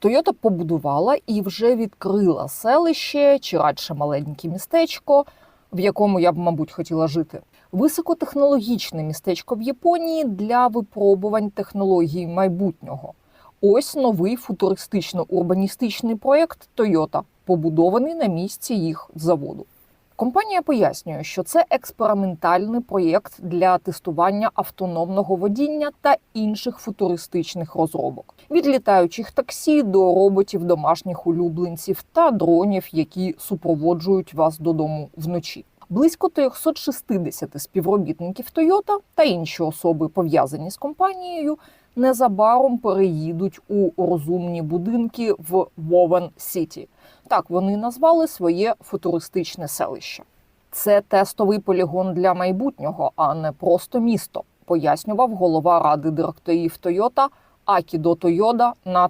Тойота побудувала і вже відкрила селище чи радше маленьке містечко, в якому я б, мабуть, хотіла жити. Високотехнологічне містечко в Японії для випробувань технологій майбутнього. Ось новий футуристично-урбаністичний проєкт Тойота, побудований на місці їх заводу. Компанія пояснює, що це експериментальний проєкт для тестування автономного водіння та інших футуристичних розробок, від літаючих таксі до роботів домашніх улюбленців та дронів, які супроводжують вас додому вночі. Близько 360 співробітників Toyota та інші особи, пов'язані з компанією, незабаром переїдуть у розумні будинки в Вовен Сіті. Так вони назвали своє футуристичне селище. Це тестовий полігон для майбутнього, а не просто місто, пояснював голова ради директорів Toyota Акідо Тойода на